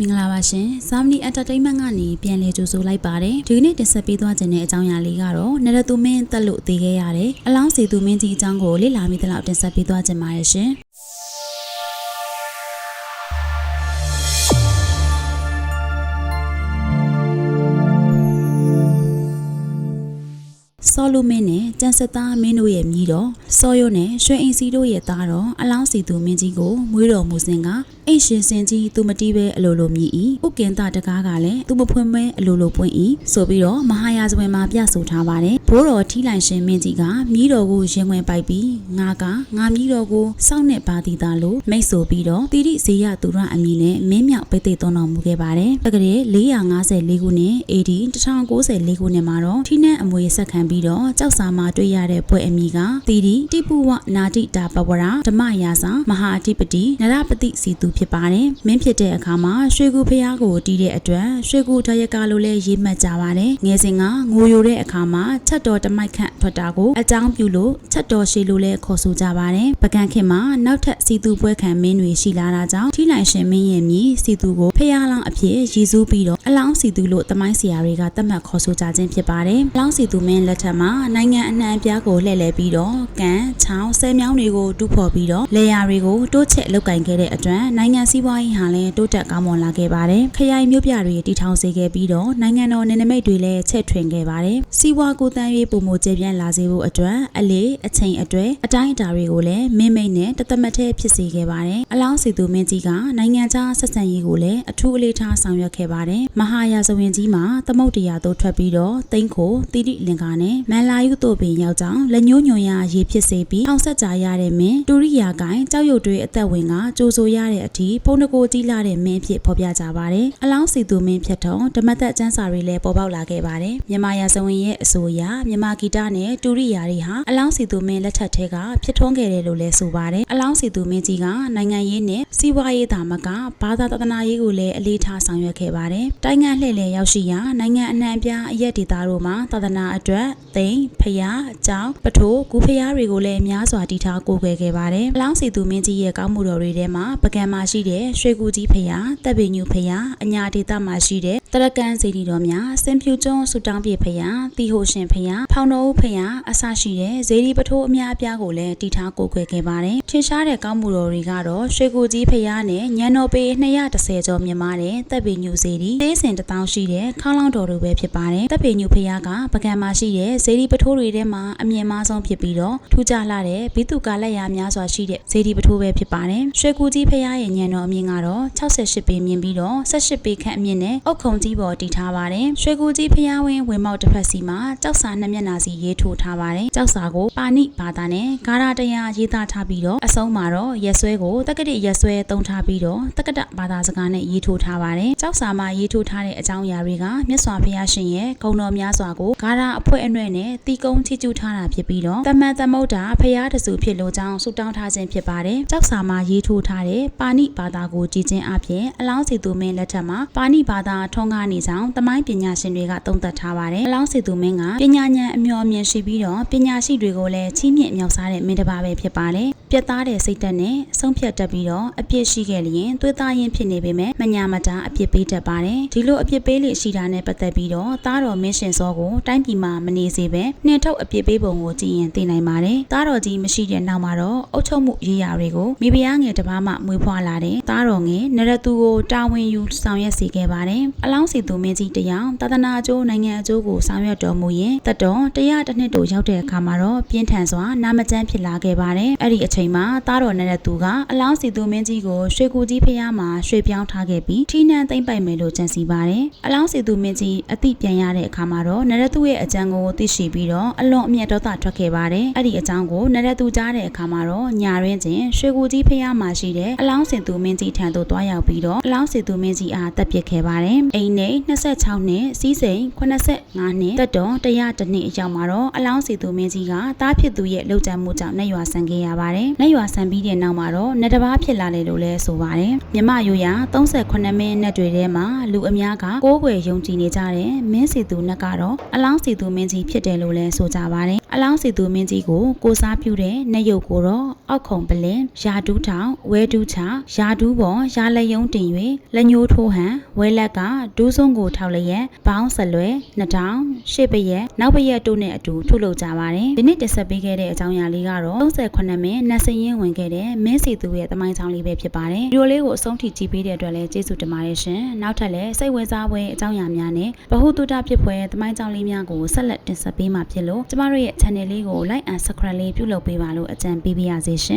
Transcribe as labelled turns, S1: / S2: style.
S1: မင်္ဂလာပါရှင်။ Zamni Entertainment ကနေပြန်လည်ကြိုဆိုလိုက်ပါတယ်။ဒီကနေ့တင်ဆက်ပေးသွားခြင်းတဲ့အကြောင်းအရာလေးကတော့နရသူမင်းတက်လို့တည်ခဲ့ရတယ်။အလောင်းစီသူမင်းကြီးအကြောင်းကိုလေ့လာမိသလောက်တင်ဆက်ပေးသွားခြင်းပါတယ်ရှင်။ စောလူမင်းနဲ့ကျန်စစ်သားမင်းတို့ရဲ့မြီးတော်စောရုံနဲ့ရွှေအိမ်စီတို့ရဲ့သားတော်အလောင်းစီသူမင်းကြီးကိုမွေးတော်မူစဉ်ကအိတ်ရှင်စင်ကြီးသူမတီးပဲအလိုလိုမြည်၏ဥကင်တာတကားကလည်းသူမဖွင့်မဲအလိုလိုပွင့်၏ဆိုပြီးတော့မဟာယာဇဝင်မှာပြဆိုထားပါတယ်ဘိုးတော်ထီးလိုက်ရှင်မင်းကြီးကမြီးတော်ကိုရင်ဝင်ပိုက်ပြီးငါကငါမြီးတော်ကိုစောင့်နေပါသည်သားလို့မိတ်ဆိုပြီးတော့တိရိဇေယသူရအမည်နဲ့မင်းမြောက်ပိတ်သိသွန်းတော်မူခဲ့ပါတယ်တကယ်454ခုနှစ် AD 1094ခုနှစ်မှာတော့ထီးနှံအမွေဆက်ခံပြီးတော့ကြောက်စာမှာတွေ့ရတဲ့ဘွဲ့အမည်ကတိရိတိပုဝနာတိတာပဝရဓမ္မယာစာမဟာအဓိပတိနရပတိစီသူဖြစ်ပါတယ်မင်းဖြစ်တဲ့အခါမှာရွှေကူဖျားကိုတီးတဲ့အတွက်ရွှေကူထရကလို့လည်းရေးမှတ်ကြပါတယ်ငယ်စဉ်ကငိုယိုတဲ့အခါမှာချက်တော်တမိုက်ခန့်ထွက်တာကိုအကြောင်းပြုလို့ချက်တော်ရှိလို့လည်းခေါ်ဆိုကြပါတယ်ပကံခင်မှာနောက်ထပ်စီသူပွဲခံမင်းတွေရှိလာတာကြောင့်ထိလိုက်ရှင်မင်းရဲ့မြည်စီသူကိုဖျားလောင်းအဖြစ်ရည်စူးပြီးတော့အလောင်းစီသူလို့တမိုင်းဆရာတွေကသတ်မှတ်ခေါ်ဆိုကြခြင်းဖြစ်ပါတယ်အလောင်းစီသူမင်းလက်ထက်မှာနိုင်ငံအနှံ့အပြားကိုလှည့်လည်ပြီးတော့ကန်ချောင်းဆဲမြောင်းတွေကိုတူးဖော်ပြီးတော့လေယာတွေကိုတိုးချက်လုတ်ကင်ခဲ့တဲ့အတွက်နိုင်ငံစည်းပွားရေးဟာလည်းတိုးတက်ကောင်းမွန်လာခဲ့ပါတယ်ခရိုင်မြို့ပြတွေတည်ထောင်စေခဲ့ပြီးတော့နိုင်ငံတော်နယ်နိမိတ်တွေလည်းချဲ့ထွင်ခဲ့ပါတယ်စီးပွားကူတန်းရေးပုံမကျေပြန့်လာစေဖို့အတွက်အလေးအချိန်အတွေ့အတိုင်းအတာတွေကိုလည်းမင်းမိတ်နဲ့တသက်မထဲဖြစ်စေခဲ့ပါတယ်အလောင်းစီသူမင်းကြီးကနိုင်ငံခြားဆက်ဆံရေးကိုလည်းအထူးအလေးထားဆောင်ရွက်ခဲ့ပါတယ်မဟာယာဇဝင်ကြီးမှာသမုတ်တရားတို့ထွက်ပြီးတော့တိန့်ခိုတိတိလင်္ကာနဲ့မန်လာယုတို့ပင်ရောက်ကြောင်းလက်ညှိုးညွန်ရရေးဖြစ်စေပြီးအောင်ဆက်ကြရတဲ့မင်းတူရိယာကိုင်ကြောက်ရွံ့တွေအသက်ဝင်ကကြိုးဆိုရတဲ့အထိဖုန်းတကိုကြီးလာတဲ့မင်းဖြစ်ဖော်ပြကြပါတယ်အလောင်းစီသူမင်းဖြစ်တော့ဓမ္မသက်ကျမ်းစာတွေလည်းပေါ်ပေါက်လာခဲ့ပါတယ်မြန်မာရာဇဝင်ရဲ့အဆိုအရမြန်မာဂီတနဲ့တူရိယာတွေဟာအလောင်းစီသူမင်းလက်ထက်ထဲကဖြစ်ထွန်းခဲ့တယ်လို့လည်းဆိုပါတယ်အလောင်းစီသူမင်းကြီးကနိုင်ငံရေးနဲ့စီးပွားရေးသာမကဘာသာတသနာရေးကိုလည်းအလေးထားဆောင်ရွက်ခဲ့ပါတယ်တိုင်းငံလှည့်လည်ရောက်ရှိရာနိုင်ငံအနှံ့အပြားအရက်ဒေသတို့မှာသာသနာအတွက်သိန်းဖျားအကြောင်းပထိုးဂူဖျားတွေကိုလည်းများစွာတည်ထားကိုးကွယ်ခဲ့ပါတယ်အလောင်းစီသူမင်းကြီးရဲ့ကောင်းမှုတော်တွေထဲမှာပကံမှာရှိတဲ့ရွှေကူကြီးဖျားတပ်ပင်ညူဖျားအညာဒေသမှာရှိတဲ့တရကန်စီတီတော်များစင်ဖြူကျွန်းဆူတောင်းပြေဖျားတီဟိုရှင်ဖျားဖောင်တော်ဦးဖျားအစရှိတဲ့ဇေဒီပထိုးအများအပြားကိုလည်းတည်ထားကိုးကွယ်ခဲ့ပါတယ်ထင်ရှားတဲ့ကောင်းမှုတော်တွေကတော့ရွှေကူကြီးဖျားနဲ့ညံတော်ပေ230ကျော်မြင်မာတဲ့တပ်ပင်ညူဇေဒီသေးစင်တစ်တောင်းရှိတဲ့ခေါင်းလောင်းတော်တို့ပဲဖြစ်ပါတယ်တပ်ပင်ညူဖျားကပကံမှာရှိတဲ့ဇေဒီပထိုးတွေထဲမှာအမြင့်မားဆုံးဖြစ်ပြီးတော့ထူးခြားလာတဲ့ဘိတုကာလက်ရာများစွာရှိတဲ့ဇေဒီပထိုးပဲဖြစ်ပါတယ်ရွှေကူကြီးဖျားရဲ့ညံတော်အမြင့်ကတော့68ပေမြင့်ပြီးတော့18ပေခန့်အမြင့်နဲ့အုတ်ခုံကြီးပေါ်တည်ထားပါတယ်ရွှေကူကြီးဖျားဝင်းဝင်မောက်တစ်ဖက်စီမှာကြောက်စာနှစ်မျက်နှာစီရေးထိုးထားပါတယ်ကြောက်စာကိုပါဏိဘာသာနဲ့ဂါရတရားရေးသားထားပြီးတော့အဆုံးမှာတော့ရက်ဆွဲကိုတက္ကတိရက်ဆွဲသုံးထားပြီးတော့တက္ကတဘာသာစကားနဲ့ရေးထိုးထားပါတယ်ကြောက်စာမှာရေးထိုးထားတဲ့အကြောင်းအရာတွေကမြတ်စွာဘုရားရှင်ရဲ့ဂုဏ်တော်များစွာကိုဂါရအဖွဲ့အနှဲ့နဲ့တီကုန်းချီးကျူးထားတာဖြစ်ပြီးတော့တမန်သမုဒ္ဒါဖျားတစုဖြစ်လို့ကြောင်းဆုတောင်းထားခြင်းဖြစ်ပါတယ်ကြောက်စာမှာရေးထိုးထားတဲ့ပါဏိဘာသာကိုကြည်ခြင်းအပြင်အလောင်းစီသူမင်းလက်ထက်မှာပါဏိဘာသာထွန်းကားနေကြောင်းတမိုင်းပညာရှင်တွေကသုံးသပ်ထားပါတယ်အလောင်းစီသူမင်းကပညာဉာဏ်အမျှော်အမြင်ရှိပြီးတော့ပညာရှိတွေကိုလည်းချီးမြှင့်မြောက်စားတဲ့မင်းတစ်ပါးပဲဖြစ်ပါတယ် ပြတ်သားတဲ့စိတ်ဓာတ်နဲ့ဆုံးဖြတ်တတ်ပြီးတော့အပြစ်ရှိခဲ့လျင်သွေးသားရင်ဖြစ်နေပေမဲ့မညာမတာအပြစ်ပေးတတ်ပါတယ်ဒီလိုအပြစ်ပေးလိရှိတာနဲ့ပတ်သက်ပြီးတော့သားတော်မင်းရှင်စောကိုတိုင်းပြည်မှာမနေစေပဲနှင်ထုတ်အပြစ်ပေးပုံကိုကြည့်ရင်သိနိုင်ပါတယ်သားတော်ကြီးမရှိတဲ့နောက်မှာတော့အုတ်ချုပ်မှုရေးရာတွေကိုမိဖုရားငယ်တစ်ပါးမှမွေးဖွားလာတဲ့သားတော်ငယ်နရသူကိုတာဝန်ယူဆောင်ရွက်စေခဲ့ပါတယ်အလောင်းစီသူမင်းကြီးတယောက်သာသနာအကျိုးနိုင်ငံအကျိုးကိုဆောင်ရွက်တော်မူရင်တတော်တရားတစ်နှစ်တို့ရောက်တဲ့အခါမှာတော့ပြင်းထန်စွာနာမကျန်းဖြစ်လာခဲ့ပါတယ်အဲ့ဒီအချိန်မှာသားတော်နရသူကအလောင်းစီသူမင်းကြီးကိုရွှေကူကြီးဖျားမှာရွှေပြောင်းထားခဲ့ပြီးထိနှံသိမ့်ပိုက်မယ်လို့ကြံစီပါတယ်အလောင်းစီသူမင်းကြီးအသိပြန်ရတဲ့အခါမှာတော့နရသူရဲ့အကြံကိုသိရှိပြီးတော့အလွန်အမျက်ဒေါသထွက်ခဲ့ပါတယ်အဲ့ဒီအကြောင်းကိုနရသူကြားတဲ့အခါမှာတော့ညာရင်းချင်းရွှေကူကြီးဖျားမှာရှိတဲ့အလောင်းစင်သူမင်းကြီးထံသို့တွားရောက်ပြီးတော့အလောင်းစင်သူမင်းကြီးအားတပ်ပစ်ခဲ့ပါတယ်အိမ်နေ26နှစ်စီးစိန်85နှစ်တက်တော်100တနှစ်အရောက်မှာတော့အလောင်းစင်သူမင်းကြီးကတားဖြစ်သူရဲ့လှုပ်ကြံမှုကြောင့်နှက်ရွာဆန်ခဲ့ရပါတယ်နှက်ရွာဆန်ပြီးတဲ့နောက်မှာတော့နှစ်တစ်ပါးဖြစ်လာတယ်လို့လည်းဆိုပါတယ်မြမရိုးရာ38မိနစ်တွေထဲမှာလူအများကကိုးကွယ်ယုံကြည်နေကြတဲ့မင်းစီသူနက်ကတော့အလောင်းစီသူမင်းကြီးဖြစ်ဖြစ်တယ်လို့လည်းဆိုကြပါတယ်အလောင်းစီသူမင်းကြီးကိုကိုစားပြုတဲ့နတ်ရုပ်ကိုတော့အောက်ခုံပလင်ယာဒူးထောင်ဝဲဒူးချယာဒူးပေါ်ရာလက်ယုံတင်၍လက်ညှိုးထိုးဟန်ဝဲလက်ကဒူးစုံကိုထောက်လျက်ဘောင်းဆက်လွဲနှစ်ထောင်ရှစ်ပရက်နောက်ပရက်တို့နဲ့အတူထုတ်လုပ်ကြပါတယ်ဒီနေ့တက်ဆက်ပေးခဲ့တဲ့အကြောင်းအရာလေးကတော့38မိနစ်နတ်စရင်ဝင်ခဲ့တဲ့မင်းစီသူရဲ့တမိုင်းချောင်းလေးပဲဖြစ်ပါတယ်ဒီလိုလေးကိုအဆုံးထိကြည့်ပေးတဲ့အတွက်လည်းကျေးဇူးတင်ပါတယ်ရှင်နောက်ထပ်လည်းစိတ်ဝင်စားပွဲအကြောင်းအရာများနဲ့ဗဟုသုတဖြစ်ပွဲတမိုင်းချောင်းလေးများကိုဆက်လက်တင်ဆက်ပေးမှာဖြစ်လို့ကျမတို့ရဲ့ channel လေးကို like and subscribe လေးပြုလုပ်ပေးပါလို့အကြံပေးပါရစေရှင်